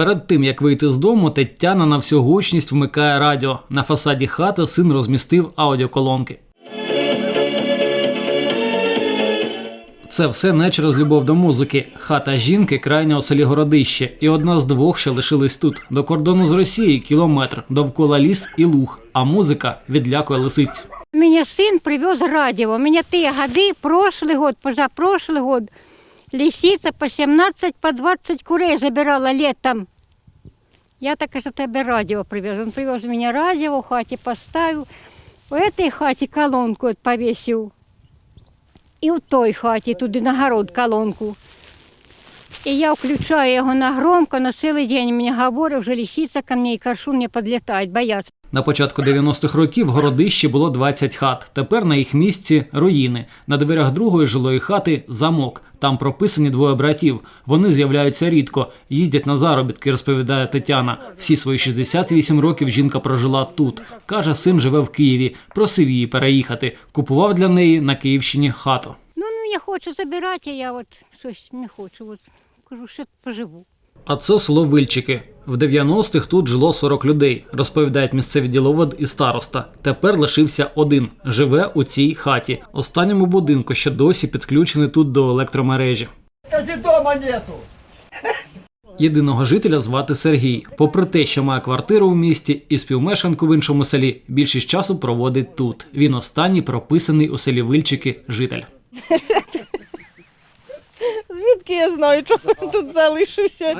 Перед тим як вийти з дому, Тетяна на всю гучність вмикає радіо. На фасаді хати син розмістив аудіоколонки. Це все не через любов до музики. Хата жінки крайня у селі Городище, і одна з двох, що лишились тут. До кордону з Росією кілометр, довкола ліс і луг, а музика відлякує лисиць. Меня сын привез радио. У меня те годы, прошлый год, позапрошлый год, лисица по 17, по 20 курей забирала летом. Я так что тебе радио привез. Он привез мне радио, в хате поставил. В этой хате колонку повесил. І в той хаті, туди на город колонку. І я включаю його на громко, на цілий день мені говорить, вже лисиця ко мне і коршун не підлітають, бояться. На початку 90-х років в городищі було 20 хат. Тепер на їх місці руїни. На дверях другої жилої хати замок. Там прописані двоє братів. Вони з'являються рідко, їздять на заробітки, розповідає Тетяна. Всі свої 68 років жінка прожила тут. Каже, син живе в Києві. Просив її переїхати. Купував для неї на Київщині хату. Ну, ну я хочу забирати, а я от щось не хочу. От кажу, що поживу. А це село Вильчики. В 90-х тут жило 40 людей, розповідають місцеві діловод і староста. Тепер лишився один. Живе у цій хаті, останньому будинку, що досі підключений тут до електромережі. Дома нету. Єдиного жителя звати Сергій. Попри те, що має квартиру у місті і співмешканку в іншому селі, більшість часу проводить тут. Він останній прописаний у селі Вильчики житель. Звідки я знаю, чого він тут залишився?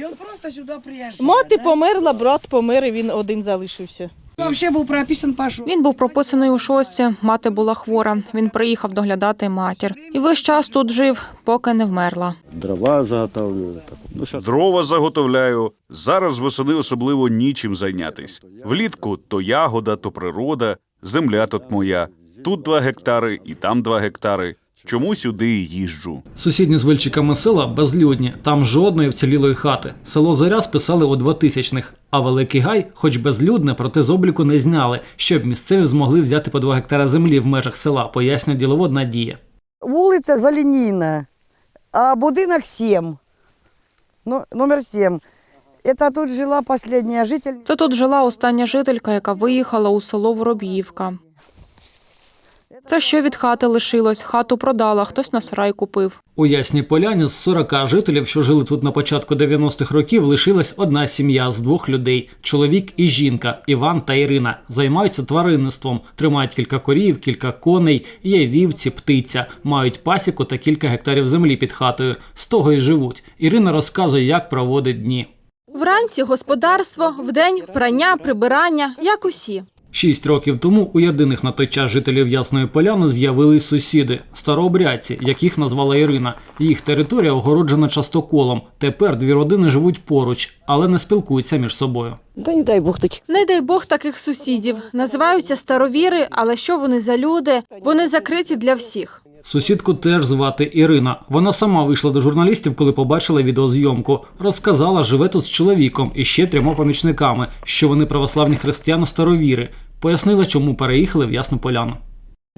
И он просто сюда приезжал. Мати да? померла, брат помер, і він один залишився. Вообще был прописан Пашу. Він був прописаний у шостці, мати була хвора. Він приїхав доглядати матір. І весь час тут жив, поки не вмерла. дрова заготовлюю. Так. Ну, Дрова заготовляю. Зараз восени особливо нічим зайнятись. Влітку то ягода, то природа, земля тут моя. Тут два гектари і там два гектари. Чому сюди їжджу? Сусідні з Вильчиками села безлюдні, там жодної вцілілої хати. Село Зоря списали у 2000-х, а Великий Гай, хоч безлюдне, проте з обліку не зняли, щоб місцеві змогли взяти по 2 гектара землі в межах села, пояснює діловод Надія. Вулиця Залінійна, а будинок 7. Ну, номер 7. Это тут жила последняя житель. Це тут жила остання жителька, яка виїхала у село Воробіївка. Це що від хати лишилось? Хату продала, хтось на сарай купив. У Ясній Поляні з 40 жителів, що жили тут на початку 90-х років, лишилась одна сім'я з двох людей: чоловік і жінка Іван та Ірина. Займаються тваринництвом, тримають кілька корів, кілька коней, є вівці, птиця, мають пасіку та кілька гектарів землі під хатою. З того й живуть. Ірина розказує, як проводить дні. Вранці господарство, вдень прання, прибирання, як усі. Шість років тому у єдиних на той час жителів Ясної Поляни з'явились сусіди старообрядці, яких назвала Ірина. Їх територія огороджена частоколом. Тепер дві родини живуть поруч, але не спілкуються між собою. Та не дай Бог таких. Не дай Бог таких сусідів. Називаються старовіри, але що вони за люди? Вони закриті для всіх. Сусідку теж звати Ірина. Вона сама вийшла до журналістів, коли побачила відеозйомку. Розказала, живе тут з чоловіком і ще трьома помічниками, що вони православні християни старовіри. Пояснила, чому переїхали в Ясну Поляну.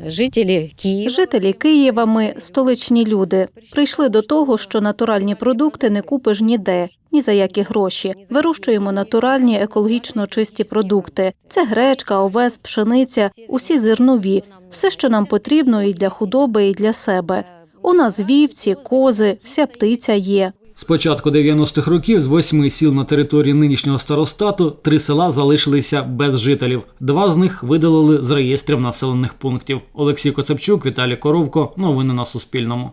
Жителі Києва. Жителі Києва, ми столичні люди. Прийшли до того, що натуральні продукти не купиш ніде, ні за які гроші. Вирощуємо натуральні екологічно чисті продукти. Це гречка, овес, пшениця, усі зернові, все, що нам потрібно і для худоби, і для себе. У нас вівці, кози, вся птиця є. З початку 90-х років з восьми сіл на території нинішнього старостату три села залишилися без жителів. Два з них видалили з реєстрів населених пунктів. Олексій Коцепчук, Віталій Коровко. Новини на Суспільному.